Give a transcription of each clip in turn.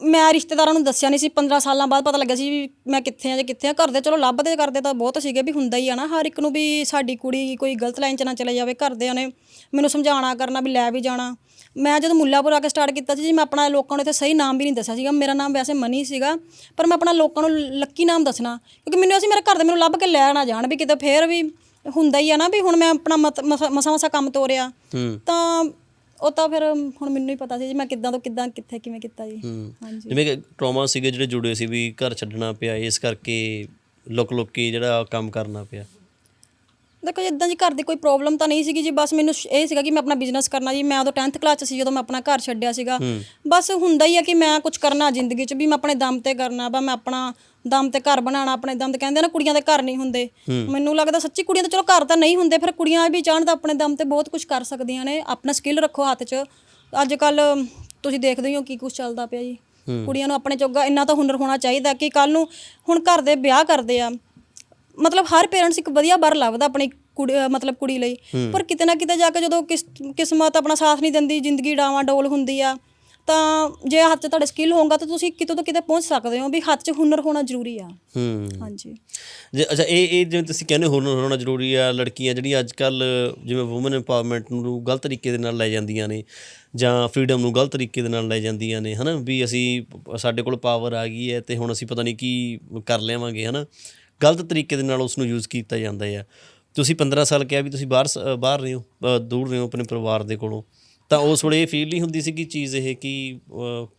ਮੈਂ ਰਿਸ਼ਤੇਦਾਰਾਂ ਨੂੰ ਦੱਸਿਆ ਨਹੀਂ ਸੀ 15 ਸਾਲਾਂ ਬਾਅਦ ਪਤਾ ਲੱਗਿਆ ਸੀ ਵੀ ਮੈਂ ਕਿੱਥੇ ਆ ਜਾਂ ਕਿੱਥੇ ਆ ਘਰ ਦੇ ਚਲੋ ਲੱਭਦੇ ਕਰਦੇ ਤਾਂ ਬਹੁਤ ਸੀਗੇ ਵੀ ਹੁੰਦਾ ਹੀ ਆ ਨਾ ਹਰ ਇੱਕ ਨੂੰ ਵੀ ਸਾਡੀ ਕੁੜੀ ਕੋਈ ਗਲਤ ਲਾਈਨ 'ਚ ਨਾ ਚਲੇ ਜਾਵੇ ਘਰਦਿਆਂ ਨੇ ਮੈਨੂੰ ਸਮਝਾਉਣਾ ਕਰਨਾ ਵੀ ਲੈ ਵੀ ਜਾਣਾ। ਮੈਂ ਜਦੋਂ ਮੁੱਲਾਪੁਰ ਆ ਕੇ ਸਟਾਰਟ ਕੀਤਾ ਸੀ ਜੀ ਮੈਂ ਆਪਣਾ ਲੋਕਾਂ ਨੂੰ ਇੱਥੇ ਸਹੀ ਨਾਮ ਵੀ ਨਹੀਂ ਦੱਸਿਆ ਸੀਗਾ। ਮੇਰਾ ਨਾਮ ਵੈਸੇ ਮਨੀ ਸੀਗਾ ਪਰ ਮੈਂ ਆਪਣਾ ਲੋਕਾਂ ਨੂੰ ਲੱਕੀ ਨਾਮ ਦੱਸਣਾ ਕਿਉਂਕਿ ਮੈਨੂੰ ਅਸੀਂ ਮੇਰੇ ਘਰ ਦੇ ਮੈਨੂੰ ਲੱਭ ਕੇ ਲੈ ਨਾ ਜਾਣ ਵੀ ਕਿਤੇ ਫੇਰ ਵੀ ਹੁੰਦਾ ਹੀ ਆ ਨਾ ਵੀ ਹੁਣ ਮੈਂ ਆਪਣਾ ਮਸਾ ਮਸਾ ਕੰਮ ਤੋਰਿਆ। ਤਾਂ ਉਹ ਤਾਂ ਫਿਰ ਹੁਣ ਮੈਨੂੰ ਹੀ ਪਤਾ ਸੀ ਜੀ ਮੈਂ ਕਿੱਦਾਂ ਤੋਂ ਕਿੱਦਾਂ ਕਿੱਥੇ ਕਿਵੇਂ ਕੀਤਾ ਜੀ। ਹਾਂਜੀ। ਜਿਵੇਂ ਕਿ ਟਰਾਮਾ ਸੀਗੇ ਜਿਹੜੇ ਜੁੜੇ ਸੀ ਵੀ ਘਰ ਛੱਡਣਾ ਪਿਆ ਇਸ ਕਰਕੇ ਲੁਕ ਲੁਕ ਕੇ ਜਿਹੜਾ ਕੰਮ ਕਰਨਾ ਪਿਆ। ਦੇਖੋ ਜੀ ਇਦਾਂ ਜੀ ਘਰ ਦੀ ਕੋਈ ਪ੍ਰੋਬਲਮ ਤਾਂ ਨਹੀਂ ਸੀਗੀ ਜੀ ਬਸ ਮੈਨੂੰ ਸ਼- ਇਹ ਸੀਗਾ ਕਿ ਮੈਂ ਆਪਣਾ ਬਿਜ਼ਨਸ ਕਰਨਾ ਜੀ। ਮੈਂ ਉਦੋਂ 10th ਕਲਾਸ 'ਚ ਸੀ ਜਦੋਂ ਮੈਂ ਆਪਣਾ ਘਰ ਛੱਡਿਆ ਸੀਗਾ। ਬਸ ਹੁੰਦਾ ਹੀ ਆ ਕਿ ਮੈਂ ਕੁਝ ਕਰਨਾ ਜ਼ਿੰਦਗੀ 'ਚ ਵੀ ਮੈਂ ਆਪਣੇ ਦਮ ਤੇ ਕਰਨਾ ਵਾ ਮੈਂ ਆਪਣਾ ਦਮ ਤੇ ਘਰ ਬਣਾਉਣਾ ਆਪਣੇ ਦਮ ਤੇ ਕਹਿੰਦੇ ਨਾ ਕੁੜੀਆਂ ਦੇ ਘਰ ਨਹੀਂ ਹੁੰਦੇ। ਮੈਨੂੰ ਲੱਗਦਾ ਸੱਚੀ ਕੁੜੀਆਂ ਤਾਂ ਚਲੋ ਘਰ ਤਾਂ ਨਹੀਂ ਹੁੰਦੇ ਫਿਰ ਕੁੜੀਆਂ ਵੀ ਚਾਹਣ ਤਾਂ ਆਪਣੇ ਦਮ ਤੇ ਬਹੁਤ ਕੁਝ ਕਰ ਸਕਦੀਆਂ ਨੇ ਆਪਣਾ ਸਕਿੱਲ ਰੱਖੋ ਹੱਥ 'ਚ। ਅੱਜ ਕੱਲ ਤੁਸੀਂ ਦੇਖਦੇ ਹੀ ਹੋ ਕੀ ਕੁਝ ਚੱਲਦਾ ਪਿਆ ਜੀ। ਕੁੜੀਆਂ ਨੂੰ ਆਪਣੇ ਜੋਗਾ ਇੰਨਾ ਤਾਂ ਹੁਨਰ ਹੋਣਾ ਚਾਹੀਦਾ ਕਿ ਕੱਲ ਨੂੰ ਹੁਣ ਘਰ ਦੇ ਵਿਆਹ ਕਰਦੇ ਆ ਮਤਲਬ ਹਰ ਪੇਰੈਂਟਸ ਇੱਕ ਵਧੀਆ ਬਰ ਲੱਭਦਾ ਆਪਣੀ ਕੁੜੀ ਮਤਲਬ ਕੁੜੀ ਲਈ। ਪਰ ਕਿਤੇ ਨਾ ਕਿਤੇ ਜਾ ਕੇ ਜਦੋਂ ਕਿਸ ਕਿਸਮਤ ਆਪਣਾ ਸਾਥ ਨਹੀਂ ਦਿੰਦੀ ਜ਼ਿੰਦਗੀ ਡਾਵਾਂ ਡੋਲ ਹੁੰਦੀ ਆ ਤਾਂ ਜੇ ਹੱਥ 'ਚ ਤੁਹਾਡੇ ਸਕਿੱਲ ਹੋਊਗਾ ਤਾਂ ਤੁਸੀਂ ਕਿਤੋਂ ਤੋਂ ਕਿਤੇ ਪਹੁੰਚ ਸਕਦੇ ਹੋ ਵੀ ਹੱਥ 'ਚ ਹੁਨਰ ਹੋਣਾ ਜ਼ਰੂਰੀ ਆ। ਹੂੰ। ਹਾਂਜੀ। ਜੇ ਅੱਛਾ ਇਹ ਇਹ ਜਿਵੇਂ ਤੁਸੀਂ ਕਹਿੰਦੇ ਹੋ ਹੁਨਰ ਹੋਣਾ ਜ਼ਰੂਰੀ ਆ ਲੜਕੀਆਂ ਜਿਹੜੀਆਂ ਅੱਜ ਕੱਲ ਜਿਵੇਂ ਔਮਨ ਇੰਪਾਵਰਮੈਂਟ ਨੂੰ ਗਲਤ ਤਰੀਕੇ ਦੇ ਨਾਲ ਲੈ ਜਾਂਦੀਆਂ ਨੇ ਜਾਂ ਫਰੀडम ਨੂੰ ਗਲਤ ਤਰੀਕੇ ਦੇ ਨਾਲ ਲੈ ਜਾਂਦੀਆਂ ਨੇ ਹਨਾ? ਵੀ ਅਸੀਂ ਸਾਡੇ ਕੋਲ ਪਾਵਰ ਆ ਗਈ ਹੈ ਤੇ ਹੁਣ ਅਸੀਂ ਪਤਾ ਨਹੀਂ ਕੀ ਕਰ ਲਿਆਵਾਂਗੇ ਹਨਾ? ਗਲਤ ਤਰੀਕੇ ਦੇ ਨਾਲ ਉਸ ਨੂੰ ਯੂਜ਼ ਕੀਤਾ ਜਾਂਦਾ ਆ ਤੁਸੀਂ 15 ਸਾਲ ਕਿਹਾ ਵੀ ਤੁਸੀਂ ਬਾਹਰ ਬਾਹਰ ਰਹੇ ਹੋ ਦੂਰ ਰਹੇ ਹੋ ਆਪਣੇ ਪਰਿਵਾਰ ਦੇ ਕੋਲੋਂ ਤਾਂ ਉਸ ਵੇਲੇ ਇਹ ਫੀਲ ਨਹੀਂ ਹੁੰਦੀ ਸੀ ਕਿ ਚੀਜ਼ ਇਹ ਕਿ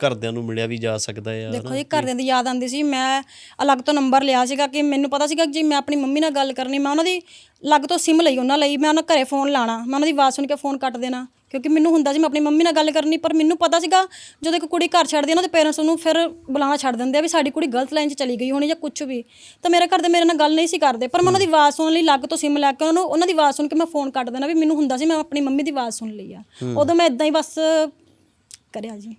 ਘਰਦਿਆਂ ਨੂੰ ਮਿਲਿਆ ਵੀ ਜਾ ਸਕਦਾ ਆ ਦੇਖੋ ਜੀ ਘਰਦਿਆਂ ਦੀ ਯਾਦ ਆਉਂਦੀ ਸੀ। ਮੈਂ ਅਲੱਗ ਤੋਂ ਨੰਬਰ ਲਿਆ ਸੀਗਾ ਕਿ ਮੈਨੂੰ ਪਤਾ ਸੀਗਾ ਕਿ ਜੇ ਮੈਂ ਆਪਣੀ ਮੰਮੀ ਨਾਲ ਗੱਲ ਕਰਨੀ ਮੈਂ ਉਹਨਾਂ ਦੀ ਅਲੱਗ ਤੋਂ ਸਿਮ ਲਈ ਉਹਨਾਂ ਲਈ ਮੈਂ ਉਹਨਾਂ ਘਰੇ ਫੋਨ ਲਾਣਾ ਮੈਂ ਉਹਨਾਂ ਦੀ ਆਵਾਜ਼ ਸੁਣ ਕੇ ਫੋਨ ਕੱਟ ਦੇਣਾ। ਕਿਉਂਕਿ ਮੈਨੂੰ ਹੁੰਦਾ ਸੀ ਮੈਂ ਆਪਣੀ ਮੰਮੀ ਨਾਲ ਗੱਲ ਕਰਨੀ ਪਰ ਮੈਨੂੰ ਪਤਾ ਸੀਗਾ ਜਦੋਂ ਇੱਕ ਕੁੜੀ ਘਰ ਛੱਡਦੀ ਹੈ ਨਾ ਤੇ ਪੇਰੈਂਟਸ ਉਹਨੂੰ ਫਿਰ ਬੁਲਾਉਣਾ ਛੱਡ ਦਿੰਦੇ ਆ ਵੀ ਸਾਡੀ ਕੁੜੀ ਗਲਤ ਲਾਈਨ 'ਚ ਚਲੀ ਗਈ ਹੋਣੀ ਜਾਂ ਕੁਝ ਵੀ। ਤਾਂ ਮੇਰੇ ਘਰ ਦੇ ਮੇਰੇ ਨਾਲ ਗੱਲ ਨਹੀਂ ਸੀ ਕਰਦੇ ਪਰ ਮੈਂ ਉਹਨਾਂ ਦੀ ਆਵਾਜ਼ ਸੁਣਨ ਲਈ ਅਲੱਗ ਤੋਂ ਸਿਮ ਲੈ ਕੇ ਉਹਨਾਂ ਨੂੰ ਉਹਨਾਂ ਦੀ ਆਵਾਜ਼ ਸੁਣ ਕੇ ਮੈਂ ਫੋਨ ਕੱਟ ਦੇਣਾ ਵੀ ਮੈਨੂੰ ਹੁੰਦਾ ਸੀ ਮੈਂ ਆਪਣੀ ਮੰਮੀ ਦੀ ਆਵਾਜ਼ ਸੁਣ ਲਈ ਆ। ਉਦੋਂ ਮੈਂ ਇਦਾਂ ਹੀ ਬਸ ਕਰਿਆ ਜੀ।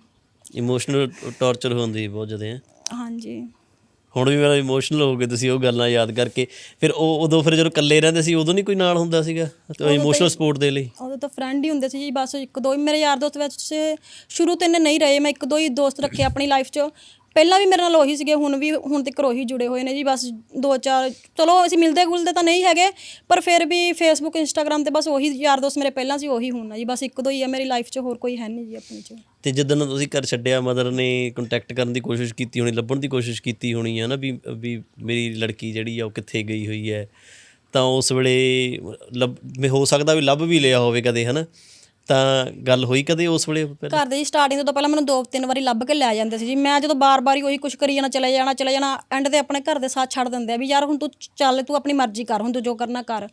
ਇਮੋਸ਼ਨਲ ਟਾਰਚਰ ਹੁੰਦੀ ਬਹੁਤ ਜ਼ਿਆਦਾ ਹਾਂਜੀ। ਹੁਣ ਵੀ ਮੇਰਾ ਇਮੋਸ਼ਨਲ ਹੋ ਗਏ ਤੁਸੀਂ ਉਹ ਗੱਲਾਂ ਯਾਦ ਕਰਕੇ ਫਿਰ ਉਹ ਉਦੋਂ ਫਿਰ ਜਦੋਂ ਇਕੱਲੇ ਰਹਿੰਦੇ ਸੀ ਉਦੋਂ ਨਹੀਂ ਕੋਈ ਨਾਲ ਹੁੰਦਾ ਸੀਗਾ? ਇਮੋਸ਼ਨਲ ਸਪੋਰਟ ਦੇ ਲਈ। ਉਦੋਂ ਤਾਂ ਫਰੈਂਡ ਹੀ ਹੁੰਦੇ ਸੀ ਜੀ ਬਸ ਇੱਕ ਦੋ ਹੀ ਮੇਰੇ ਯਾਰ ਦੋਸਤ ਵਿੱਚ ਸ਼ੁਰੂ ਤੋਂ ਨਹੀਂ ਰਹੇ ਮੈਂ ਇੱਕ ਦੋ ਹੀ ਦੋਸਤ ਰੱਖੇ ਆਪਣੀ ਲਾਈਫ 'ਚ। ਪਹਿਲਾਂ ਵੀ ਮੇਰੇ ਨਾਲ ਉਹੀ ਸੀਗੇ, ਹੁਣ ਵੀ, ਹੁਣ ਤੱਕ ਉਹੀ ਜੁੜੇ ਹੋਏ ਨੇ ਜੀ, ਬਸ ਦੋ ਚਾਰ, ਚਲੋ ਅਸੀਂ ਮਿਲਦੇ ਗੁਲਦੇ ਤਾਂ ਨਹੀਂ ਹੈਗੇ, ਪਰ ਫਿਰ ਵੀ ਫੇਸਬੁੱਕ ਇੰਸਟਾਗ੍ਰam ਤੇ ਬਸ ਉਹੀ ਯਾਰ ਦੋਸਤ ਮੇਰੇ ਪਹਿਲਾਂ ਸੀ, ਉਹੀ ਹੁਣ ਆ ਜੀ, ਬਸ ਇੱਕ ਦੋ ਹੀ ਆ, ਮੇਰੀ ਲਾਈਫ 'ਚ ਹੋਰ ਕੋਈ ਹੈ ਨਹੀਂ ਜੀ ਆਪਣੀ 'ਚ। ਤੇ ਜਦੋਂ ਤੁਸੀਂ ਘਰ ਛੱਡਿਆ ਮਦਰ ਨੇ ਕੰਟੈਕਟ ਕਰਨ ਦੀ ਕੋਸ਼ਿਸ਼ ਕੀਤੀ ਹੋਣੀ, ਲੱਭਣ ਦੀ ਕੋਸ਼ਿਸ਼ ਕੀਤੀ ਹੋਣੀ ਹੈ ਨਾ ਵੀ ਵੀ ਮੇਰੀ ਲੜਕੀ ਜਿਹੜੀ ਆ, ਉਹ ਕਿੱਥੇ ਗਈ ਹੋਈ ਹੈ, ਤਾਂ ਉਸ ਵੇਲੇ, ਲੱਭ ਹੋ ਸਕਦਾ ਵੀ ਲੱਭ ਵੀ ਲਿਆ ਹੋਵੇ ਕਦੇ, ਹਨਾ? ਤਾਂ ਗੱਲ ਹੋਈ ਕਦੇ ਉਸ ਵੇਲੇ ਪਹਿਲਾਂ? ਘਰ ਦੇ ਜੀ ਸਟਾਰਟਿੰਗ ਤੋਂ ਪਹਿਲਾਂ ਮੈਨੂੰ ਦੋ ਤਿੰਨ ਵਾਰੀ ਲੱਭ ਕੇ ਲੈ ਜਾਂਦੇ ਸੀ ਜੀ। ਮੈਂ ਜਦੋਂ ਬਾਰ-ਬਾਰ ਹੀ ਉਹੀ ਕੁਝ ਕਰੀ ਜਾਣਾ ਚਲੇ ਜਾਣਾ ਚਲੇ ਜਾਣਾ ਐਂਡ ਤੇ ਆਪਣੇ ਘਰ ਦੇ ਸਾਥ ਛੱਡ ਦਿੰਦੇ ਆ ਵੀ ਯਾਰ ਹੁਣ ਤੂੰ ਚੱਲ ਤੂੰ ਆਪਣੀ ਮਰਜ਼ੀ ਕਰ ਹੁਣ ਤੂੰ ਜੋ ਕਰਨਾ ਕਰ।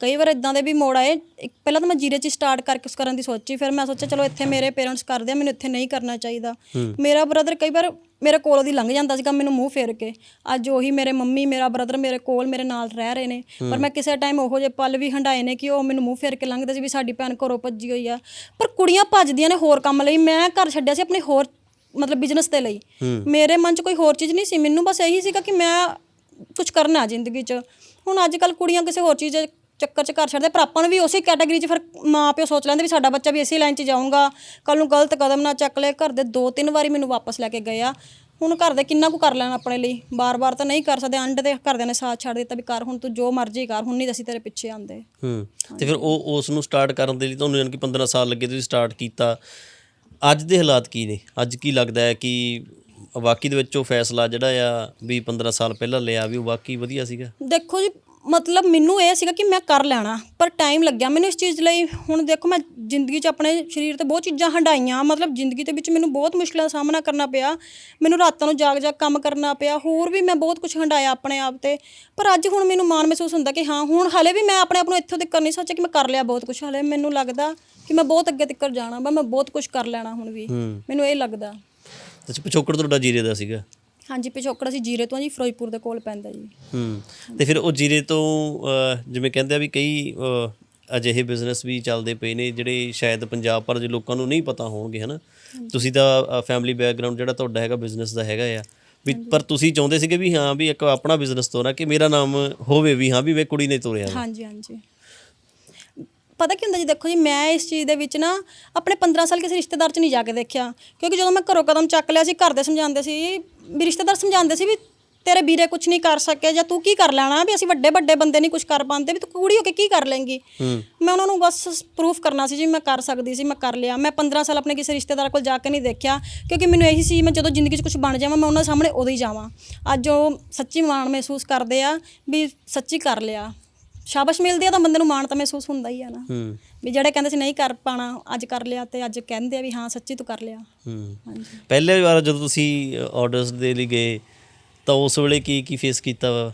ਕਈ ਵਾਰ ਇਦਾਂ ਦੇ ਵੀ ਮੋੜ ਆਏ। ਇੱਕ- ਪਹਿਲਾਂ ਤਾਂ ਮੈਂ ਜੀਰੇ 'ਚ ਹੀ ਸਟਾਰਟ ਕਰਕੇ ਉਸ ਕਰਨ ਦੀ ਸੋਚੀ ਫਿਰ ਮੈਂ ਸੋਚਿਆ ਚਲੋ ਇੱਥੇ ਮੇਰੇ ਪੇਰੈਂਟਸ ਕਰਦੇ ਆ ਮੈਨੂੰ ਇੱਥੇ ਨਹੀਂ ਕਰਨਾ ਚਾਹੀਦਾ। ਮੇਰਾ ਬ੍ਰਦਰ ਕਈ ਵਾਰ ਮੇਰੇ ਕੋਲੋਂ ਦੀ ਲੰਘ ਜਾਂਦਾ ਸੀਗਾ ਮੈਨੂੰ ਮੂੰਹ ਫੇਰ ਕੇ। ਅੱਜ ਉਹੀ ਮੇਰੇ ਮੰਮੀ ਮੇਰਾ ਬ੍ਰਦਰ ਮੇਰੇ ਕੋਲ ਮੇਰੇ ਨਾਲ ਰਹਿ ਰਹੇ ਨੇ। ਪਰ ਮੈਂ ਕਿਸੇ ਟਾਈਮ ਉਹੋ ਜਿਹੇ ਪਲ ਵੀ ਹੰਡਾਏ ਨੇ ਕਿ ਉਹ ਮੈਨੂੰ ਮੂੰਹ ਫੇਰ ਕੇ ਲੰਘਦੇ ਸੀ ਵੀ ਸਾਡੀ ਭੈਣ ਘਰੋਂ ਭੱਜੀ ਹੋਈ ਆ। ਪਰ ਕੁੜੀਆਂ ਭੱਜਦੀਆਂ ਨੇ ਹੋਰ ਕੰਮ ਲਈ। ਮੈਂ ਘਰ ਛੱਡਿਆ ਸੀ ਆਪਣੀ ਹੋਰ ਮਤਲਬ ਬਿਜ਼ਨਸ ਦੇ ਲਈ। ਮੇਰੇ ਮਨ 'ਚ ਕੋਈ ਹੋਰ ਚੀਜ਼ ਨਹੀਂ ਸੀ। ਮੈਨੂੰ ਬਸ ਇਹੀ ਸੀਗਾ ਕਿ ਮੈਂ ਕੁਝ ਕਰਨਾ ਜ਼ਿੰਦਗੀ 'ਚ। ਹੁਣ ਅੱਜ ਕੱਲ ਕੁੜੀਆਂ ਕਿਸੇ ਹੋਰ ਚੀਜ਼ ਚੱਕਰ 'ਚ ਘਰ ਛੱਡਦੇ ਪਰ ਆਪਾਂ ਨੂੰ ਵੀ ਉਸੇ ਕੈਟਾਗਰੀ 'ਚ ਫਿਰ ਮਾਂ ਪਿਓ ਸੋਚ ਲੈਂਦੇ ਵੀ ਸਾਡਾ ਬੱਚਾ ਵੀ ਇਸੇ ਲਾਈਨ 'ਚ ਜਾਊਗਾ। ਕੱਲ ਨੂੰ ਗਲਤ ਕਦਮ ਨਾ ਚੱਕ ਲੈ ਘਰ ਦੇ ਦੋ ਤਿੰਨ ਵਾਰੀ ਮੈਨੂੰ ਵਾਪਸ ਲੈ ਕੇ ਗਏ ਆ। ਹੁਣ ਘਰ ਦੇ ਕਿੰਨਾ ਕੁ ਕਰ ਲੈਣਾ ਆਪਣੇ ਲਈ? ਬਾਰ-ਬਾਰ ਤਾਂ ਨਹੀਂ ਕਰ ਸਕਦੇ ਅੰਡ ਦੇ ਘਰਦਿਆਂ ਨੇ ਸਾਥ ਛੱਡ ਦਿੱਤਾ ਵੀ ਕਰ ਹੁਣ ਤੂੰ ਜੋ ਮਰਜ਼ੀ ਕਰ ਹੁਣ ਨਹੀਂ ਅਸੀਂ ਤੇਰੇ ਪਿੱਛੇ ਆਂਦੇ ਹੂੰ ਤੇ ਫਿਰ ਉਹ ਉਸ ਨੂੰ ਸਟਾਰਟ ਕਰਨ ਦੇ ਲਈ ਤੁਹਾਨੂੰ ਯਾਨੀ ਕਿ 15 ਸਾਲ ਲੱਗੇ ਤੁਸੀਂ ਸਟਾਰਟ ਕੀਤਾ। ਅੱਜ ਦੇ ਹਾਲਾਤ ਕੀ ਨੇ? ਅੱਜ ਕੀ ਲੱਗਦਾ ਹੈ ਕਿ ਵਾਕਈ ਦੇ ਵਿੱਚ ਉਹ ਫੈਸਲਾ ਜਿਹੜਾ ਆ ਵੀ 15 ਸਾਲ ਪਹਿਲਾਂ ਲਿਆ ਵੀ ਉਹ ਵਾਕਈ ਵਧੀਆ ਸੀਗਾ? ਦੇਖੋ ਜੀ ਮਤਲਬ ਮੈਨੂੰ ਇਹ ਸੀਗਾ ਕਿ ਮੈਂ ਕਰ ਲੈਣਾ ਪਰ ਟਾਈਮ ਲੱਗਿਆ। ਮੈਨੂੰ ਇਸ ਚੀਜ਼ ਲਈ ਹੁਣ ਦੇਖੋ ਮੈਂ ਜ਼ਿੰਦਗੀ 'ਚ ਆਪਣੇ ਸਰੀਰ ਤੇ ਬਹੁਤ ਚੀਜ਼ਾਂ ਹੰਡਾਈਆਂ ਮਤਲਬ ਜ਼ਿੰਦਗੀ ਦੇ ਵਿੱਚ ਮੈਨੂੰ ਬਹੁਤ ਮੁਸ਼ਕਲਾਂ ਦਾ ਸਾਹਮਣਾ ਕਰਨਾ ਪਿਆ। ਮੈਨੂੰ ਰਾਤਾਂ ਨੂੰ ਜਾਗ ਜਾਗ ਕੰਮ ਕਰਨਾ ਪਿਆ। ਹੋਰ ਵੀ ਮੈਂ ਬਹੁਤ ਕੁਝ ਹੰਡਾਇਆ ਆਪਣੇ ਆਪ ਤੇ। ਪਰ ਅੱਜ ਹੁਣ ਮੈਨੂੰ ਮਾਣ ਮਹਿਸੂਸ ਹੁੰਦਾ ਕਿ ਹਾਂ ਹੁਣ ਹਲੇ ਵੀ ਮੈਂ ਆਪਣੇ ਆਪ ਨੂੰ ਇੱਥੋਂ ਤੱਕ ਨਹੀਂ ਸੋਚਿਆ ਕਿ ਮੈਂ ਕਰ ਲਿਆ ਬਹੁਤ ਕੁਝ ਹਲੇ ਮੈਨੂੰ ਲੱਗਦਾ ਕਿ ਮੈਂ ਬਹੁਤ ਅੱਗੇ ਤੱਕ ਜਾਣਾ ਵਾ। ਮੈਂ ਬਹੁਤ ਕੁਝ ਕਰ ਲੈਣਾ ਹੁਣ ਵੀ। ਮੈਨੂੰ ਇਹ ਲੱਗਦਾ। ਅੱਛਾ ਪਿਛੋਕੜ ਤੁਹਾਡਾ ਜੀਰੇ ਦਾ ਸੀਗਾ? ਹਾਂਜੀ ਪਿਛੋਕੜ ਅਸੀਂ ਜੀਰੇ ਤੋਂ ਜੀ ਫਿਰੋਜ਼ਪੁਰ ਦੇ ਕੋਲ ਪੈਂਦਾ ਜੀ। ਹੂੰ ਤੇ ਫਿਰ ਉਹ ਜੀਰੇ ਤੋਂ ਅਹ, ਜਿਵੇਂ ਕਹਿੰਦੇ ਆ ਵੀ ਕਈ ਅਹ, ਅਜਿਹੇ ਬਿਜ਼ਨਸ ਵੀ ਚੱਲਦੇ ਪਏ ਨੇ ਜਿਹੜੇ ਸ਼ਾਇਦ ਪੰਜਾਬ ਪਰ ਜੇ ਲੋਕਾਂ ਨੂੰ ਨਹੀਂ ਪਤਾ ਹੋਣਗੇ ਹਨਾ? ਤੁਸੀਂ ਤਾਂ ਫੈਮਿਲੀ ਬੈਕਗ੍ਰਾਉਂਡ ਜਿਹੜਾ ਤੁਹਾਡਾ ਹੈਗਾ ਬਿਜ਼ਨਸ ਦਾ ਹੈਗਾ ਆ। ਵੀ ਪਰ ਤੁਸੀਂ ਚਾਹੁੰਦੇ ਸੀਗੇ ਵੀ ਹਾਂ ਵੀ ਇੱਕ ਆਪਣਾ ਬਿਜ਼ਨਸ ਤੋਰਾਂ ਕਿ ਮੇਰਾ ਨਾਮ ਹੋਵੇ ਵੀ ਹਾਂ ਵੀ ਮੈਂ ਕੁੜੀ ਨੇ ਤੋਰਿਆ। ਵਾ। ਹਾਂਜੀ ਹਾਂਜੀ। ਪਤਾ ਕੀ ਹੁੰਦਾ ਜੀ ਦੇਖੋ ਜੀ ਮੈਂ ਇਸ ਚੀਜ਼ ਦੇ ਵਿੱਚ ਨਾ ਆਪਣੇ 15 ਸਾਲ ਕਿਸੇ ਰਿਸ਼ਤੇਦਾਰ 'ਚ ਨਹੀਂ ਜਾ ਕੇ ਦੇਖਿਆ। ਕਿਉਂਕਿ ਜਦੋਂ ਮੈਂ ਘਰੋਂ ਕਦਮ ਚੱਕ ਲਿਆ ਸੀ ਘਰ ਦੇ ਸਮਝਾਉਂਦੇ ਸੀ ਵੀ ਰਿਸ਼ਤੇਦਾਰ ਸਮਝਾਉਂਦੇ ਸੀ ਵੀ ਤੇਰੇ ਵੀਰੇ ਕੁਝ ਨਹੀਂ ਕਰ ਸਕੇ ਜਾਂ ਤੂੰ ਕੀ ਕਰ ਲੈਣਾ ਵੀ ਅਸੀਂ ਵੱਡੇ ਵੱਡੇ ਬੰਦੇ ਨਹੀਂ ਕੁਝ ਕਰ ਪਾਉਂਦੇ ਵੀ ਤੂੰ ਕੁੜੀ ਹੋ ਕੇ ਕੀ ਕਰ ਲੇਂਗੀ ਮੈਂ ਉਹਨਾਂ ਨੂੰ ਬਸ ਪ੍ਰੂਫ ਕਰਨਾ ਸੀ ਜੀ ਮੈਂ ਕਰ ਸਕਦੀ ਸੀ ਮੈਂ ਕਰ ਲਿਆ। ਮੈਂ 15 ਸਾਲ ਆਪਣੇ ਕਿਸੇ ਰਿਸ਼ਤੇਦਾਰ ਕੋਲ ਜਾ ਕੇ ਨਹੀਂ ਦੇਖਿਆ ਕਿਉਂਕਿ ਮੈਨੂੰ ਇਹੀ ਸੀ ਮੈਂ ਜਦੋਂ ਜ਼ਿੰਦਗੀ 'ਚ ਕੁਝ ਬਣ ਜਾਵਾਂ ਮੈਂ ਉਹਨਾਂ ਸਾਹਮਣੇ ਉਦੋਂ ਹੀ ਜਾਵਾਂ। ਅੱਜ ਉਹ ਸੱਚੀ ਮਾਣ ਮਹਿਸੂਸ ਕਰਦੇ ਆ ਵੀ ਸੱਚੀ ਕਰ ਲਿਆ। ਸ਼ਾਬਾਸ਼ ਮਿਲਦੀ ਆ ਤਾਂ ਬੰਦੇ ਨੂੰ ਮਾਣ ਤਾਂ ਮਹਿਸੂਸ ਹੁੰਦਾ ਹੀ ਆ ਨਾ। ਹੂੰ। ਵੀ ਜਿਹੜੇ ਕਹਿੰਦੇ ਸੀ ਨਹੀਂ ਕਰ ਪਾਣਾ ਅੱਜ ਕਰ ਲਿਆ ਤੇ ਅੱਜ ਕਹਿੰਦੇ ਆ ਵੀ ਹਾਂ ਸੱਚੀ ਤੂੰ ਕਰ ਲਿਆ। ਹੂੰ। ਹਾਂਜੀ। ਪਹਿਲੇ ਵਾਰ ਜਦੋਂ ਤੁਸੀਂ ਆਰਡਰਸ ਦੇ ਲਈ ਗਏ ਤਾਂ ਉਸ ਵੇਲੇ ਕੀ ਕੀ ਫੇਸ ਕੀਤਾ ਵਾ?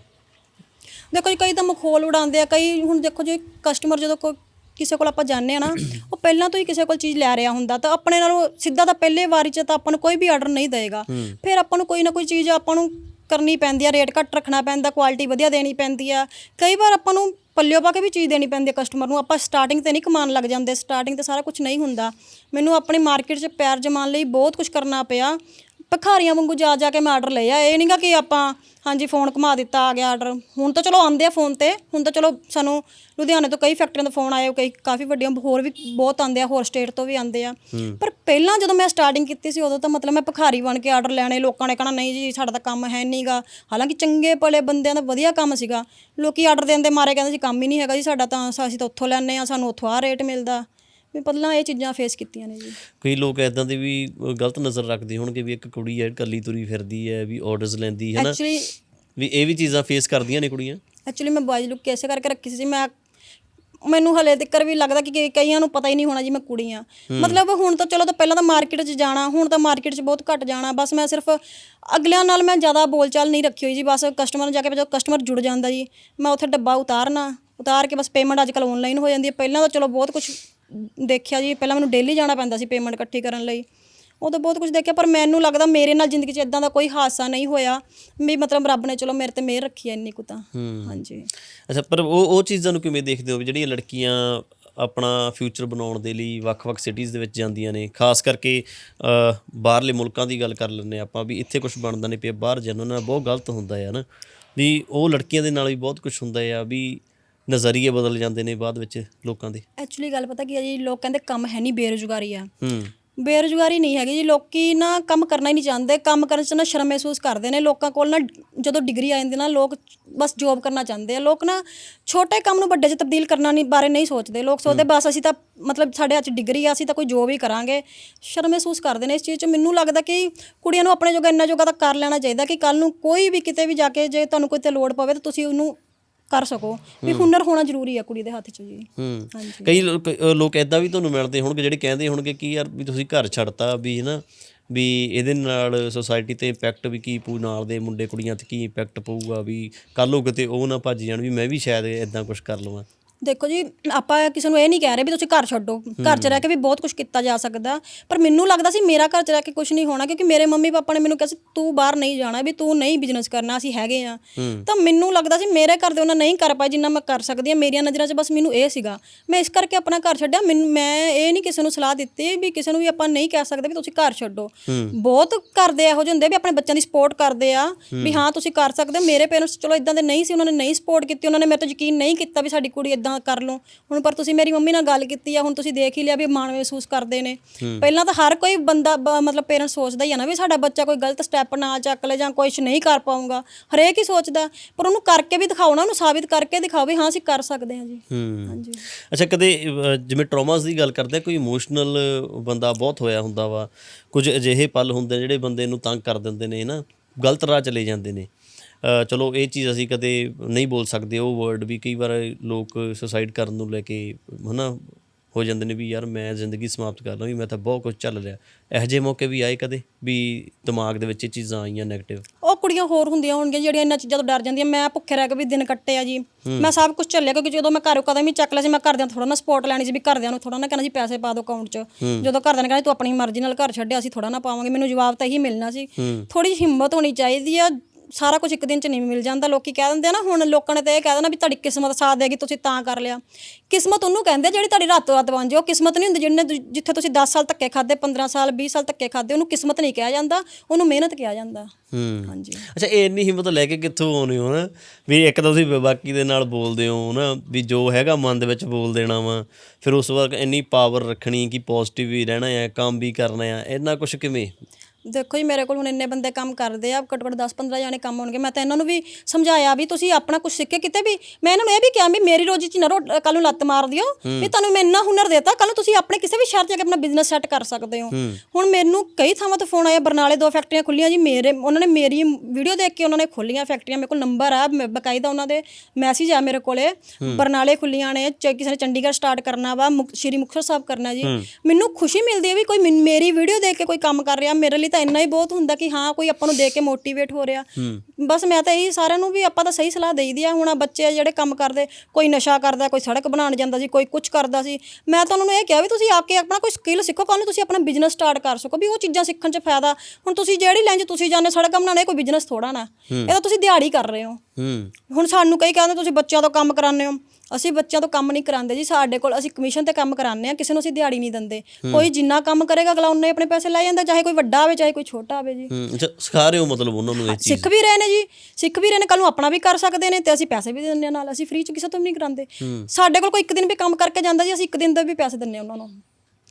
ਦੇਖੋ ਜੀ ਕਈ ਤਾਂ ਮਖੌਲ ਉਡਾਉਂਦੇ ਆ ਕਈ ਹੁਣ ਦੇਖੋ ਜੀ ਕਸਟਮਰ ਜਦੋਂ ਕੋਈ ਕਿਸੇ ਕੋਲ ਆਪਾਂ ਜਾਂਦੇ ਆ ਨਾ ਉਹ ਪਹਿਲਾਂ ਤੋਂ ਹੀ ਕਿਸੇ ਕੋਲ ਚੀਜ਼ ਲੈ ਰਿਹਾ ਹੁੰਦਾ ਤਾਂ ਆਪਣੇ ਨਾਲੋਂ ਸਿੱਧਾ ਤਾਂ ਪਹਿਲੇ ਵਾਰੀ 'ਚ ਤਾਂ ਆਪਾਂ ਨੂੰ ਕੋਈ ਵੀ ਆਰਡਰ ਨਹੀਂ ਦੇਗਾ ਫਿਰ ਆਪਾਂ ਨੂੰ ਕੋਈ ਨਾ ਕੋਈ ਚੀਜ਼ ਆਪਾਂ ਨੂੰ ਕਰਨੀ ਪੈਂਦੀ ਆ ਰੇਟ ਘੱਟ ਰੱਖਣਾ ਪੈਂਦਾ ਕੁਆਲਿਟੀ ਵਧੀਆ ਦੇਣੀ ਪੈਂਦੀ ਆ। ਕਈ ਵਾਰ ਆਪਾਂ ਨੂੰ ਪੱਲਿਓ ਪਾ ਕੇ ਵੀ ਚੀਜ਼ ਦੇਣੀ ਪੈਂਦੀ ਹੈ ਕਸਟਮਰ ਨੂੰ। ਆਪਾਂ ਸਟਾਰਟਿੰਗ ਤੇ ਨਹੀਂ ਕਮਾਉਣ ਲੱਗ ਜਾਂਦੇ। ਸਟਾਰਟਿੰਗ ਤੇ ਸਾਰਾ ਕੁਝ ਨਹੀਂ ਹੁੰਦਾ। ਮੈਨੂੰ ਆਪਣੇ ਮਾਰਕੀਟ 'ਚ ਪੈਰ ਜਮਾਉਣ ਲਈ ਬਹੁਤ ਕੁਝ ਕਰਨਾ ਪਿਆ। ਭਿਖਾਰੀਆਂ ਵਾਂਗੂ ਜਾ ਜਾ ਕੇ ਮੈਂ ਆਰਡਰ ਲਿਆ ਇਹ ਨਹੀਂਗਾ ਕਿ ਆਪਾਂ ਹਾਂਜੀ ਫੋਨ ਘੁਮਾ ਦਿੱਤਾ ਆ ਗਿਆ ਆਰਡਰ ਹੁਣ ਤਾਂ ਚਲੋ ਆਉਂਦੇ ਆ ਫੋਨ ਤੇ। ਹੁਣ ਤਾਂ ਚਲੋ ਸਾਨੂੰ ਲੁਧਿਆਣੇ ਤੋਂ ਕਈ ਫੈਕਟਰੀਆਂ ਤੋਂ ਫੋਨ ਆਏ ਕਈ ਕਾਫੀ ਵੱਡੀਆਂ ਹੋਰ ਵੀ ਬਹੁਤ ਆਉਂਦੇ ਆ ਹੋਰ ਸਟੇਟ ਤੋਂ ਵੀ ਆਉਂਦੇ ਆ। ਪਰ ਪਹਿਲਾਂ ਜਦੋਂ ਮੈਂ ਸਟਾਰਟਿੰਗ ਕੀਤੀ ਸੀ ਉਦੋਂ ਤਾਂ ਮਤਲਬ ਮੈਂ ਭਿਖਾਰੀ ਬਣ ਕੇ ਆਰਡਰ ਲੈਣੇ ਲੋਕਾਂ ਨੇ ਕਹਣਾ ਨਹੀਂ ਜੀ ਸਾਡਾ ਤਾਂ ਕੰਮ ਹੈ ਨਹੀਂਗਾ ਹਾਲਾਂਕਿ ਚੰਗੇ ਭਲੇ ਬੰਦਿਆਂ ਦਾ ਵਧੀਆ ਕੰਮ ਸੀਗਾ। ਲੋਕੀ ਆਰਡਰ ਦੇਣ ਦੇ ਮਾਰੇ ਕਹਿੰਦੇ ਸੀ ਕੰਮ ਹੀ ਨਹੀਂ ਹੈਗਾ ਜੀ ਸਾਡਾ ਤਾਂ ਅਸੀਂ ਤਾਂ ਉੱਥੋਂ ਲੈਣੇ ਆ ਸਾਨੂੰ ਉੱਥੋਂ ਆ ਰੇਟ ਮਿਲਦਾ। ਵੀ ਪਹਿਲਾਂ ਇਹ ਚੀਜ਼ਾਂ ਫੇਸ ਕੀਤੀਆਂ ਨੇ ਜੀ। ਕਈ ਲੋਕ ਐਦਾਂ ਦੇ ਵੀ ਗਲਤ ਨਜ਼ਰ ਰੱਖਦੇ ਹੋਣਗੇ ਵੀ ਇੱਕ ਕੁੜੀ ਹੈ ਇਕੱਲੀ ਤੁਰੀ ਫਿਰਦੀ ਹੈ ਵੀ ਆਰਡਰਸ ਲੈਂਦੀ ਹੈ ਨਾ ਐਕਚੁਅਲੀ ਵੀ ਇਹ ਵੀ ਚੀਜ਼ਾਂ ਫੇਸ ਕਰਦੀਆਂ ਨੇ ਕੁੜੀਆਂ? ਐਕਚੁਅਲੀ ਮੈਂ ਬॉयਜ਼ ਲੁੱਕ ਕੈਸੇ ਕਰਕੇ ਰੱਖੀ ਸੀ ਮੈਂ ਮੈਨੂੰ ਹਲੇ ਤੱਕ ਵੀ ਲੱਗਦਾ ਕਿ ਕਈ- ਕਈਆਂ ਨੂੰ ਪਤਾ ਹੀ ਨਹੀਂ ਹੋਣਾ ਜੀ ਮੈਂ ਕੁੜੀ ਆ ਮਤਲਬ ਹੁਣ ਤਾਂ ਚਲੋ ਤਾਂ ਪਹਿਲਾਂ ਤਾਂ ਮਾਰਕੀਟ 'ਚ ਜਾਣਾ ਹੁਣ ਤਾਂ ਮਾਰਕੀਟ 'ਚ ਬਹੁਤ ਘੱਟ ਜਾਣਾ ਬਸ ਮੈਂ ਸਿਰਫ ਅਗਲਿਆਂ ਨਾਲ ਮੈਂ ਜ਼ਿਆਦਾ ਬੋਲਚਾਲ ਨਹੀਂ ਰੱਖੀ ਹੋਈ ਜੀ ਬਸ ਕਸਟਮਰ ਨੂੰ ਜਾ ਕੇ ਜਦੋਂ ਕਸਟਮਰ ਜੁੜ ਜਾਂਦਾ ਜੀ ਮੈਂ ਉੱਥੇ ਡੱਬਾ ਉਤਾਰਨਾ ਉਤਾਰ ਕੇ ਬਸ ਪੇਮੈਂਟ ਅੱਜ ਕੱਲ੍ਹ ਆਨਲਾਈਨ ਹੋ ਜਾਂਦੀ ਹੈ ਪਹਿਲਾਂ ਤਾਂ ਚਲੋ ਬਹੁਤ ਕੁਝ ਦੇਖਿਆ ਜੀ ਪਹਿਲਾਂ ਮੈਨੂੰ ਡੇਲੀ ਜਾਣਾ ਪੈਂਦਾ ਸੀ ਪੇਮੈਂਟ ਇਕੱਠੀ ਕਰਨ ਲਈ। ਉਦੋਂ ਬਹੁਤ ਕੁਝ ਦੇਖਿਆ ਪਰ ਮੈਨੂੰ ਲੱਗਦਾ ਮੇਰੇ ਨਾਲ ਜ਼ਿੰਦਗੀ 'ਚ ਇਦਾਂ ਦਾ ਕੋਈ ਹਾਦਸਾ ਨਹੀਂ ਹੋਇਆ। ਵੀ ਮਤਲਬ ਰੱਬ ਨੇ ਚਲੋ ਮੇਰੇ ਤੇ ਮਿਹਰ ਰੱਖੀ ਹੈ ਇੰਨੀ ਕੁ ਤਾਂ। ਹਾਂਜੀ। ਅੱਛਾ ਪਰ ਉਹ ਉਹ ਚੀਜ਼ਾਂ ਨੂੰ ਕਿਵੇਂ ਦੇਖਦੇ ਹੋ ਵੀ ਜਿਹੜੀਆਂ ਲੜਕੀਆਂ ਆਪਣਾ ਫਿਊਚਰ ਬਣਾਉਣ ਦੇ ਲਈ ਵੱਖ-ਵੱਖ ਸਿਟੀਜ਼ ਦੇ ਵਿੱਚ ਜਾਂਦੀਆਂ ਨੇ? ਖਾਸ ਕਰਕੇ ਬਾਹਰਲੇ ਮੁਲਕਾਂ ਦੀ ਗੱਲ ਕਰ ਲੈਂਦੇ ਹਾਂ ਆਪਾਂ ਵੀ ਇੱਥੇ ਕੁਝ ਬਣਦਾ ਨਹੀਂ ਪਿਆ ਬਾਹਰ ਜਾਣ ਉਹਨਾਂ ਨਾਲ ਬਹੁਤ ਗਲਤ ਹੁੰਦਾ ਹੈ ਨਾ। ਵੀ ਉਹ ਲੜਕੀਆਂ ਦੇ ਨਾਲ ਵੀ ਬਹੁਤ ਕੁਝ ਹੁੰਦਾ ਆ ਵੀ ਨਜ਼ਰੀਏ ਬਦਲ ਜਾਂਦੇ ਨੇ ਬਾਅਦ ਵਿੱਚ ਲੋਕਾਂ ਦੇ। ਐਕਚੁਅਲੀ ਗੱਲ ਪਤਾ ਕੀ ਹੈ ਜੀ ਲੋਕ ਕਹਿੰਦੇ ਕੰਮ ਹੈ ਨਹੀਂ ਬੇਰੁਜ਼ਗਾਰੀ ਆ। ਹੂੰ। ਬੇਰੁਜ਼ਗਾਰੀ ਨਹੀਂ ਹੈਗੀ ਜੀ ਲੋਕੀ ਨਾ ਕੰਮ ਕਰਨਾ ਹੀ ਨਹੀਂ ਚਾਹੁੰਦੇ ਕੰਮ ਕਰਨ 'ਚ ਨਾ ਸ਼ਰਮ ਮਹਿਸੂਸ ਕਰਦੇ ਨੇ ਲੋਕਾਂ ਕੋਲ ਨਾ ਜਦੋਂ ਡਿਗਰੀ ਆ ਜਾਂਦੀ ਨਾ ਲੋਕ ਬਸ ਜੋਬ ਕਰਨਾ ਚਾਹੁੰਦੇ ਆ। ਲੋਕ ਨਾ ਛੋਟੇ ਕੰਮ ਨੂੰ ਵੱਡੇ 'ਚ ਤਬਦੀਲ ਕਰਨਾ ਨਹੀਂ ਬਾਰੇ ਨਹੀਂ ਸੋਚਦੇ। ਲੋਕ ਸੋਚਦੇ ਬਸ ਅਸੀਂ ਤਾਂ ਮਤਲਬ ਸਾਡੇ ਹੱਥ 'ਚ ਡਿਗਰੀ ਆ ਅਸੀਂ ਤਾਂ ਕੋਈ ਜੋਬ ਹੀ ਕਰਾਂਗੇ। ਸ਼ਰਮ ਮਹਿਸੂਸ ਕਰਦੇ ਨੇ ਇਸ ਚੀਜ਼ 'ਚ। ਮੈਨੂੰ ਲੱਗਦਾ ਕਿ ਕੁੜੀਆਂ ਨੂੰ ਆਪਣੇ ਜੋਗਾ ਇੰਨਾ ਜੋਗਾ ਤਾਂ ਕਰ ਲੈਣਾ ਚਾਹੀਦਾ ਕਿ ਕੱਲ ਨੂੰ ਕੋਈ ਵੀ ਕਿਤੇ ਵੀ ਜਾ ਕੇ ਜੇ ਤੁਹਾਨੂੰ ਕੋਈ ਤੇ ਲੋੜ ਪਵੇ ਤਾਂ ਤੁਸੀਂ ਉਹਨੂੰ ਕਰ ਸਕੋ। ਵੀ ਹੁਨਰ ਹੋਣਾ ਜ਼ਰੂਰੀ ਆ ਕੁੜੀ ਦੇ ਹੱਥ 'ਚ ਜੀ। ਹੂੰ। ਹਾਂਜੀ। ਕਈ ਲੋਕ ਅ, ਲੋਕ ਐਦਾਂ ਵੀ ਤੁਹਾਨੂੰ ਮਿਲਦੇ ਹੋਣਗੇ ਜਿਹੜੇ ਕਹਿੰਦੇ ਹੋਣਗੇ ਕਿ ਯਾਰ ਵੀ ਤੁਸੀਂ ਘਰ ਛੱਡਤਾ ਵੀ ਹਨਾ ਵੀ ਇਹਦੇ ਨਾਲ ਸੋਸਾਇਟੀ ਤੇ ਇੰਪੈਕਟ ਵੀ ਕੀ ਪੂ ਨਾਲ ਦੇ ਮੁੰਡੇ ਕੁੜੀਆਂ ਤੇ ਕੀ ਇੰਪੈਕਟ ਪਊਗਾ ਵੀ ਕੱਲ ਨੂੰ ਕਿਤੇ ਉਹ ਨਾ ਭੱਜ ਜਾਣ ਵੀ ਮੈਂ ਵੀ ਸ਼ਾਇਦ ਇਦਾਂ ਕੁਝ ਕਰ ਲਵਾਂ। ਦੇਖੋ ਜੀ ਆਪਾਂ ਕਿਸੇ ਨੂੰ ਇਹ ਨਹੀਂ ਕਹਿ ਰਹੇ ਵੀ ਤੁਸੀਂ ਘਰ ਛੱਡੋ। ਘਰ 'ਚ ਰਹਿ ਕੇ ਵੀ ਬਹੁਤ ਕੁਝ ਕੀਤਾ ਜਾ ਸਕਦਾ। ਪਰ ਮੈਨੂੰ ਲੱਗਦਾ ਸੀ ਮੇਰਾ ਘਰ 'ਚ ਰਹਿ ਕੇ ਕੁਝ ਨਹੀਂ ਹੋਣਾ ਕਿਉਂਕਿ ਮੇਰੇ ਮੰਮੀ ਪਾਪਾ ਨੇ ਮੈਨੂੰ ਕਿਹਾ ਸੀ ਤੂੰ ਬਾਹਰ ਨਹੀਂ ਜਾਣਾ ਵੀ ਤੂੰ ਨਹੀਂ ਬਿਜ਼ਨਸ ਕਰਨਾ ਅਸੀਂ ਹੈਗੇ ਆ। ਤਾਂ ਮੈਨੂੰ ਲੱਗਦਾ ਸੀ ਮੇਰੇ ਘਰ ਦੇ ਉਹਨਾਂ ਨਹੀਂ ਕਰ ਪਾਏ ਜਿੰਨਾ ਮੈਂ ਕਰ ਸਕਦੀ ਆ ਮੇਰੀਆਂ ਨਜ਼ਰਾਂ 'ਚ ਬਸ ਮੈਨੂੰ ਇਹ ਸੀਗਾ। ਮੈਂ ਇਸ ਕਰਕੇ ਆਪਣਾ ਘਰ ਛੱਡਿਆ। ਮੈਨੂੰ ਮੈਂ ਇਹ ਨਹੀਂ ਕਿਸੇ ਨੂੰ ਸਲਾਹ ਦਿੱਤੀ ਵੀ ਕਿਸੇ ਨੂੰ ਵੀ ਆਪਾਂ ਨਹੀਂ ਕਹਿ ਸਕਦੇ ਵੀ ਤੁਸੀਂ ਘਰ ਛੱਡੋ। ਬਹੁਤ ਕਰਦੇ ਇਹੋ ਜਿਹੇ ਹੁੰਦੇ ਵੀ ਆਪਣੇ ਬੱਚਿਆਂ ਦੀ ਸਪੋਰਟ ਕਰਦੇ ਆ ਵੀ ਹਾਂ ਤੁਸੀਂ ਕਰ ਸਕਦੇ ਮੇਰੇ ਪੇਰੈਂਟਸ ਚਲੋ ਇਦਾਂ ਦੇ ਨਹੀਂ ਸੀ ਉਹਨਾਂ ਨੇ ਨਹੀਂ ਸਪੋਰਟ ਕੀਤੀ। ਉਹਨਾਂ ਨੇ ਮੇਰੇ ਤੇ ਯਕੀਨ ਨਹੀਂ ਕੀਤਾ ਵੀ ਸਾਡੀ ਕੁੜੀ ਇਦਾਂ ਕਰ ਲਓ ਹੁਣ ਪਰ ਤੁਸੀਂ ਮੇਰੀ ਮੰਮੀ ਨਾਲ ਗੱਲ ਕੀਤੀ ਆ ਹੁਣ ਤੁਸੀਂ ਦੇਖ ਹੀ ਲਿਆ ਵੀ ਮਾਣ ਮਹਿਸੂਸ ਕਰਦੇ ਨੇ। ਪਹਿਲਾਂ ਤਾਂ ਹਰ ਕੋਈ ਬੰਦਾ ਬ- ਮਤਲਬ ਪੇਰੈਂਟਸ ਸੋਚਦਾ ਹੀ ਆ ਨਾ ਵੀ ਸਾਡਾ ਬੱਚਾ ਕੋਈ ਗਲਤ ਸਟੈਪ ਨਾ ਚੱਕ ਲੈ ਜਾਂ ਕੁਝ ਨਹੀਂ ਕਰ ਪਾਊਗਾ। ਹਰੇਕ ਹੀ ਸੋਚਦਾ ਪਰ ਉਹਨੂੰ ਕਰਕੇ ਵੀ ਦਿਖਾਓ ਨਾ ਉਹਨੂੰ ਸਾਬਿਤ ਕਰਕੇ ਦਿਖਾਓ ਵੀ ਹਾਂ ਅਸੀਂ ਕਰ ਸਕਦੇ ਹਾਂ ਜੀ। ਹੂੰ। ਹਾਂਜੀ। ਅੱਛਾ ਕਦੇ ਜਿਵੇਂ ਟਰਾਮਾਸ ਦੀ ਗੱਲ ਕਰਦੇ ਆ ਕੋਈ ਇਮੋਸ਼ਨਲ ਬੰਦਾ ਬਹੁਤ ਹੋਇਆ ਹੁੰਦਾ ਵਾ। ਕੁਝ ਅਜਿਹੇ ਪਲ ਹੁੰਦੇ ਆ ਜਿਹੜੇ ਬੰਦੇ ਨੂੰ ਤੰਗ ਕਰ ਦਿੰਦੇ ਨੇ ਨਾ ਗਲਤ ਰਾਹ ਚਲੇ ਜਾਂਦੇ ਨੇ। ਚਲੋ ਇਹ ਚੀਜ਼ ਅਸੀਂ ਕਦੇ ਨਹੀਂ ਬੋਲ ਸਕਦੇ। ਉਹ ਵਰਡ ਵੀ ਕਈ ਵਾਰ ਲੋਕ ਸੁਸਾਈਡ ਕਰਨ ਨੂੰ ਲੈ ਕੇ ਹਨਾ ਹੋ ਜਾਂਦੇ ਨੇ ਵੀ ਯਾਰ ਮੈਂ ਜ਼ਿੰਦਗੀ ਸਮਾਪਤ ਕਰ ਲਾਂ ਵੀ ਮੈਂ ਤਾਂ ਬਹੁਤ ਕੁਝ ਚੱਲ ਰਿਹਾ। ਇਹੋ ਜਿਹੇ ਮੌਕੇ ਵੀ ਆਏ ਕਦੇ ਵੀ ਦਿਮਾਗ ਦੇ ਵਿੱਚ ਇਹ ਚੀਜ਼ਾਂ ਆਈਆਂ 네ਗੇਟਿਵ ਉਹ ਕੁੜੀਆਂ ਹੋਰ ਹੁੰਦੀਆਂ ਹੋਣਗੀਆਂ ਜਿਹੜੀਆਂ ਇਹਨਾਂ ਚੀਜ਼ਾਂ ਤੋਂ ਡਰ ਜਾਂਦੀਆਂ। ਮੈਂ ਭੁੱਖੇ ਰਹਿ ਕੇ ਵੀ ਦਿਨ ਕੱਟੇ ਆ ਜੀ। ਮੈਂ ਸਭ ਕੁਝ ਝੱਲਿਆ ਕਿਉਂਕਿ ਜਦੋਂ ਮੈਂ ਘਰੋਂ ਕਦਮ ਹੀ ਚੱਕ ਲਿਆ ਸੀ ਮੈਂ ਘਰਦਿਆਂ ਥੋੜਾ ਨਾ ਸਪੋਰਟ ਲੈਣੀ ਸੀ ਵੀ ਘਰਦਿਆਂ ਨੂੰ ਥੋੜਾ ਨਾ ਕਹਿਣਾ ਜੀ ਪੈਸੇ ਪਾ ਦਿਓ ਅਕਾਊਂਟ 'ਚ। ਜਦੋਂ ਘਰਦਿਆਂ ਨੇ ਕਹਿਣਾ ਤੂੰ ਆਪਣੀ ਮਰਜ਼ੀ ਨਾਲ ਘਰ ਛੱਡਿਆ ਅਸੀਂ ਥੋੜਾ ਨਾ ਪਾਵਾਂਗੇ ਮੈਨੂੰ ਜਵਾਬ ਤਾਂ ਇਹੀ ਮਿਲਣਾ ਸੀ। ਥੋੜੀ ਜਿਹੀ ਹਿੰਮਤ ਹੋਣੀ ਚਾਹੀਦੀ ਆ ਸਾਰਾ ਕੁਝ ਇੱਕ ਦਿਨ ਚ ਨਹੀਂ ਮਿਲ ਜਾਂਦਾ। ਲੋਕੀ ਕਹਿ ਦਿੰਦੇ ਆ ਨਾ ਹੁਣ ਲੋਕਾਂ ਨੇ ਤਾਂ ਇਹ ਕਹਿ ਦੇਣਾ ਵੀ ਤੁਹਾਡੀ ਕਿਸਮਤ ਸਾਥ ਦੇਗੀ ਤੁਸੀਂ ਤਾਂ ਕਰ ਲਿਆ। ਕਿਸਮਤ ਉਹਨੂੰ ਕਹਿੰਦੇ ਜਿਹੜੀ ਤੁਹਾਡੀ ਰਾਤੋਂ ਰਾਤ ਬਣ ਜੇ ਉਹ ਕਿਸਮਤ ਨਹੀਂ ਹੁੰਦੀ ਜਿਹਨੇ ਜਿੱਥੇ ਤੁਸੀਂ 10 ਸਾਲ ਧੱਕੇ ਖਾਦੇ 15 ਸਾਲ 20 ਸਾਲ ਧੱਕੇ ਖਾਦੇ ਉਹਨੂੰ ਕਿਸਮਤ ਨਹੀਂ ਕਿਹਾ ਜਾਂਦਾ ਉਹਨੂੰ ਮਿਹਨਤ ਕਿਹਾ ਜਾਂਦਾ। ਹਾਂਜੀ। ਅੱਛਾ ਇਹ ਇੰਨੀ ਹਿੰਮਤ ਲੈ ਕੇ ਕਿੱਥੋਂ ਆਉਨੇ ਹੋ ਨਾ? ਵੀ ਇੱਕ ਤਾਂ ਤੁਸੀਂ ਬਾਕੀ ਦੇ ਨਾਲ ਬੋਲਦੇ ਹੋ ਨਾ ਵੀ ਜੋ ਹੈਗਾ ਮਨ ਦੇ ਵਿੱਚ ਬੋਲ ਦੇਣਾ ਵਾ। ਫਿਰ ਉਸ ਵਾਰ ਇੰਨੀ ਪਾਵਰ ਰੱਖਣੀ ਕਿ ਪੋਜ਼ਿਟਿਵ ਵੀ ਰਹਿਣਾ ਹੈ ਕੰਮ ਵੀ ਕਰਨਾ ਹੈ ਇੰਨਾ ਕੁਝ ਕਿਵੇਂ? ਦੇਖੋ ਜੀ ਮੇਰੇ ਕੋਲ ਹੁਣ ਇੰਨੇ ਬੰਦੇ ਕੰਮ ਕਰਦੇ ਆ ਘੱਟੋ ਘੱਟ 10 15 ਜਾਣੇ ਕੰਮ ਹੋਣਗੇ ਮੈਂ ਤਾਂ ਇਹਨਾਂ ਨੂੰ ਵੀ ਸਮਝਾਇਆ ਵੀ ਤੁਸੀਂ ਆਪਣਾ ਕੁਝ ਸਿੱਖ ਕੇ ਕਿਤੇ ਵੀ ਮੈਂ ਇਹਨਾਂ ਨੂੰ ਇਹ ਵੀ ਕਿਹਾ ਵੀ ਮੇਰੀ ਰੋਜੀ ਚ ਨਾ ਕੱਲ ਨੂੰ ਲੱਤ ਮਾਰ ਦਿਓ ਵੀ ਤੁਹਾਨੂੰ ਮੈਂ ਇੰਨਾ ਹੁਨਰ ਦੇਤਾ ਕੱਲ ਨੂੰ ਤੁਸੀਂ ਆਪਣੇ ਕਿਸੇ ਵੀ ਸ਼ਹਿਰ 'ਚ ਜਾ ਕੇ ਆਪਣਾ ਬਿਜ਼ਨਸ ਸੈੱਟ ਕਰ ਸਕਦੇ ਹੋ। ਹੁਣ ਮੈਨੂੰ ਕਈ ਥਾਵਾਂ ਤੋਂ ਫੋਨ ਆਇਆ ਬਰਨਾਲੇ ਦੋ ਫੈਕਟਰੀਆਂ ਖੁੱਲੀਆਂ ਜੀ ਮੇਰੇ ਉਹਨਾਂ ਨੇ ਮੇਰੀ ਵੀਡੀਓ ਦੇਖ ਕੇ ਉਹਨਾਂ ਨੇ ਖੋਲੀਆਂ ਫੈਕਟਰੀਆਂ ਮੇਰੇ ਕੋਲ ਨੰਬਰ ਆ ਮੈਂ ਬਕਾਇਦਾ ਉਹਨਾਂ ਦੇ ਮੈਸੇਜ ਆ ਮੇਰੇ ਕੋਲੇ। ਬਰਨਾਲੇ ਖੁੱਲੀਆਂ ਨੇ ਚ- ਕਿਸੇ ਨੇ ਚੰਡੀਗੜ੍ਹ ਸਟਾਰਟ ਕਰਨਾ ਵਾ ਮੁਕ- ਸ਼੍ਰੀ ਮੁਕਤਸਰ ਸਾਹਿਬ ਕਰਨਾ ਜੀ। ਮੈਨੂੰ ਖੁਸ਼ੀ ਮਿਲਦੀ ਹੈ ਵੀ ਕੋਈ ਮੈਨ- ਮੇਰੀ ਵੀਡੀਓ ਦੇਖ ਕੇ ਕੋਈ ਕੰਮ ਕਰ ਰਿਹਾ ਮੇਰੇ ਲਈ ਤਾਂ ਇੰਨਾ ਹੀ ਬਹੁਤ ਹੁੰਦਾ ਕਿ ਹਾਂ ਕੋਈ ਆਪਾਂ ਨੂੰ ਦੇਖ ਕੇ ਮੋਟੀਵੇਟ ਹੋ ਰਿਹਾ। ਬਸ ਮੈਂ ਤਾਂ ਇਹੀ ਸਾਰਿਆਂ ਨੂੰ ਵੀ ਆਪਾਂ ਤਾਂ ਸਹੀ ਸਲਾਹ ਦੇਈਦੀ ਆ। ਹੁਣ ਆਹ ਬੱਚੇ ਆ ਜਿਹੜੇ ਕੰਮ ਕਰਦੇ ਕੋਈ ਨਸ਼ਾ ਕਰਦਾ ਕੋਈ ਸੜਕ ਬਣਾਉਣ ਜਾਂਦਾ ਸੀ ਕੋਈ ਕੁਝ ਕਰਦਾ ਸੀ। ਮੈਂ ਤਾਂ ਉਹਨਾਂ ਨੂੰ ਇਹ ਕਿਹਾ ਵੀ ਤੁਸੀਂ ਆ ਕੇ ਆਪਣਾ ਕੋਈ ਸਕਿੱਲ ਸਿੱਖੋ ਕੱਲ੍ਹ ਨੂੰ ਤੁਸੀਂ ਆਪਣਾ ਬਿਜ਼ਨਸ ਸਟਾਰਟ ਕਰ ਸਕੋ ਵੀ ਉਹ ਚੀਜ਼ਾਂ ਸਿੱਖਣ 'ਚ ਫਾਇਦਾ। ਹੁਣ ਤੁਸੀਂ ਜਿਹੜੀ ਲਾਈਨ 'ਚ ਤੁਸੀਂ ਜਾਂਦੇ ਸੜਕਾਂ ਬਣਾਉਣਾ ਕੋਈ ਬਿਜ਼ਨਸ ਥੋੜਾ ਨਾ। ਇਹ ਤਾਂ ਤੁਸੀਂ ਦਿਹਾੜੀ ਕਰ ਰਹੇ ਹੂੰ। ਹੁਣ ਸਾਨੂੰ ਕਈ ਕਹਿੰਦੇ ਤੁਸੀਂ ਬੱਚਿਆਂ ਤੋਂ ਕੰਮ ਕਰਾਉਂਦੇ ਹੋ। ਅਸੀਂ ਬੱਚਿਆਂ ਤੋਂ ਕੰਮ ਨਹੀਂ ਕਰਾਉਂਦੇ ਜੀ ਸਾਡੇ ਕੋਲ ਅਸੀਂ ਕਮਿਸ਼ਨ ਤੇ ਕੰਮ ਕਰਾਉਂਦੇ ਆ ਕਿਸੇ ਨੂੰ ਅਸੀਂ ਦਿਹਾੜੀ ਨਹੀਂ ਦਿੰਦੇ। ਕੋਈ ਜਿੰਨਾ ਕੰਮ ਕਰੇਗਾ ਅਗਲਾ ਉਹਨੇ ਆਪਣੇ ਪੈਸੇ ਲੈ ਜਾਂਦਾ ਚਾਹੇ ਕੋਈ ਵੱਡਾ ਹੋਵੇ ਚਾਹੇ ਕੋਈ ਛੋਟਾ ਹੋਵੇ ਜੀ। ਹੂੰ ਅੱਛਾ ਸਿਖਾ ਰਹੇ ਹੋ ਮਤਲਬ ਉਹਨਾਂ ਨੂੰ ਇਹ ਚੀਜ਼? ਸਿੱਖ ਵੀ ਰਹੇ ਨੇ ਜੀ ਸਿੱਖ ਵੀ ਰਹੇ ਨੇ ਕੱਲ ਨੂੰ ਆਪਣਾ ਵੀ ਕਰ ਸਕਦੇ ਨੇ ਤੇ ਅਸੀਂ ਪੈਸੇ ਵੀ ਦਿੰਦੇ ਆ ਨਾਲ ਅਸੀਂ ਫ੍ਰੀ ਚ ਕਿਸੇ ਤੋਂ ਵੀ ਨਹੀਂ ਕਰਾਉਂਦੇ। ਸਾਡੇ ਕੋਲ ਕੋਈ ਇੱਕ ਦਿਨ ਵੀ ਕੰਮ ਕਰਕੇ ਜਾਂਦਾ ਜੀ ਅਸੀਂ ਇੱਕ ਦਿਨ ਦੇ ਵੀ ਪੈਸੇ ਆ ਉਹਨਾਂ ਨੂੰ।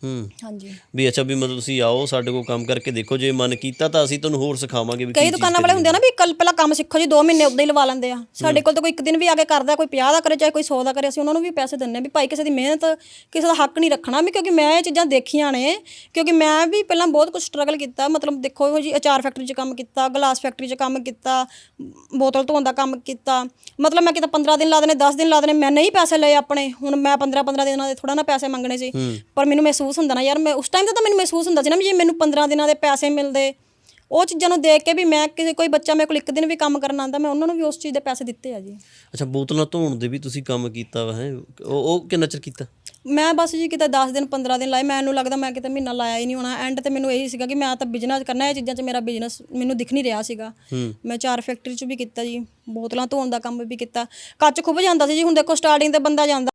ਹੂੰ। ਹਾਂਜੀ। ਵੀ ਅੱਛਾ ਵੀ ਮਤਲਬ ਤੁਸੀਂ ਆਓ ਸਾਡੇ ਕੋਲ ਕੰਮ ਕਰਕੇ ਦੇਖੋ ਜੇ ਮਨ ਕੀਤਾ ਤਾਂ ਅਸੀਂ ਤੁਹਾਨੂੰ ਹੋਰ ਸਿਖਾਵਾਂਗੇ ਵੀ ਕੀ ਕਈ ਚੀਜ਼ ਦੁਕਾਨਾਂ ਵਾਲੇ ਹੁੰਦੇ ਆ ਨਾ ਵੀ ਕੱਲ ਪਹਿਲਾਂ ਕੰਮ ਸਿੱਖੋ ਜੀ 2 ਮਹੀਨੇ ਉਦਾਂ ਹੀ ਲਵਾ ਲੈਂਦੇ ਆ। ਸਾਡੇ ਕੋਲ ਤਾਂ ਕੋਈ ਇੱਕ ਦਿਨ ਵੀ ਆ ਕੇ ਕਰਦਾ ਕੋਈ 50 ਦਾ ਕਰੇ ਚਾਹੇ ਕੋਈ 100 ਦਾ ਕਰੇ ਅਸੀਂ ਉਹਨਾਂ ਨੂੰ ਵੀ ਪੈਸੇ ਦਿੰਨੇ ਆ ਵੀ ਭਾਈ ਕਿਸੇ ਦੀ ਮਿਹਨਤ ਕਿਸੇ ਦਾ ਹੱਕ ਨਹੀਂ ਰੱਖਣਾ ਵੀ ਕਿਉਂਕਿ ਮੈਂ ਇਹ ਚੀਜ਼ਾਂ ਦੇਖੀਆਂ ਨੇ ਕਿਉਂਕਿ ਮੈਂ ਵੀ ਪਹਿਲਾਂ ਬਹੁਤ ਕੁਝ ਸਟਰਗਲ ਕੀਤਾ। ਮਤਲਬ ਦੇਖੋ ਜੀ ਅਚਾਰ ਫੈਕਟਰੀ 'ਚ ਕੰਮ ਕੀਤਾ ਗਲਾਸ ਫੈਕਟਰੀ 'ਚ ਕੰਮ ਕੀਤਾ ਬੋਤਲ ਧੋਣ ਦਾ ਕੰਮ ਕੀਤਾ। ਮਤਲਬ ਮੈਂ ਕਿਤੇ 15 ਦਿਨ ਲਾ ਦੇਣੇ 10 ਦਿਨ ਲਾ ਦੇਣੇ ਮੈਂ ਨਹੀਂ ਪੈਸੇ ਲਏ ਆਪਣੇ। ਹੁਣ ਮੈਂ 15 15 ਦਿਨਾਂ ਦੇ ਥੋੜਾ ਨਾ ਪੈਸੇ ਮੰਗਣੇ ਸੀ। ਪਰ ਮੈਨੂੰ ਮਹਿਸੂਸ ਹੁੰਦਾ ਨਾ ਯਾਰ ਮੈਂ ਉਸ ਟਾਈਮ ਤੇ ਤਾਂ ਮੈਨੂੰ ਮਹਿਸੂਸ ਹੁੰਦਾ ਸੀ ਨਾ ਵੀ ਜੇ ਮੈਨੂੰ 15 ਦਿਨਾਂ ਦੇ ਪੈਸੇ ਮਿਲਦੇ ਉਹ ਚੀਜ਼ਾਂ ਨੂੰ ਦੇਖ ਕੇ ਵੀ ਮੈਂ ਕਿਸੇ ਕੋਈ ਬੱਚਾ ਮੇਰੇ ਕੋਲ ਇੱਕ ਦਿਨ ਵੀ ਕੰਮ ਕਰਨ ਆਉਂਦਾ ਮੈਂ ਉਹਨਾਂ ਨੂੰ ਵੀ ਉਸ ਚੀਜ਼ ਦੇ ਪੈਸੇ ਦਿੱਤੇ ਆ ਜੀ। ਅੱਛਾ ਬੋਤਲਾਂ ਧੋਣ ਦੇ ਵੀ ਤੁਸੀਂ ਕੰਮ ਕੀਤਾ ਵਾ ਹੈ? ਉਹ ਉਹ ਕਿੰਨਾ ਚਿਰ ਕੀਤਾ? ਮੈਂ ਬਸ ਜੀ ਕਿਤੇ 10 ਦਿਨ 15 ਦਿਨ ਲਾਏ ਮੈਨੂੰ ਲੱਗਦਾ ਮੈਂ ਕਿਤੇ ਮਹੀਨਾ ਲਾਇਆ ਹੀ ਨਹੀਂ ਹੋਣਾ। ਐਂਡ ਤੇ ਮੈਨੂੰ ਇਹੀ ਸੀਗਾ ਕਿ ਮੈਂ ਤਾਂ ਬਿਜ਼ਨਸ ਕਰਨਾ ਇਹ ਚੀਜ਼ਾਂ 'ਚ ਮੇਰਾ ਬਿਜ਼ਨਸ ਮੈਨੂੰ ਦਿਖ ਨਹੀਂ ਰਿਹਾ ਸੀਗਾ। ਮੈਂ ਚਾਰ ਫੈਕਟਰੀ 'ਚ ਵੀ ਕੀਤਾ ਜੀ ਬੋਤਲਾਂ ਧੋਣ ਦਾ ਕੰਮ ਵੀ ਕੀਤਾ। ਕੱਚ ਖੁੱਭ ਜਾਂਦਾ ਸੀ ਜੀ ਹੁਣ ਦੇਖੋ ਸਟਾਰਟਿੰਗ ਤੇ ਬੰਦਾ ਜਾਂਦਾ।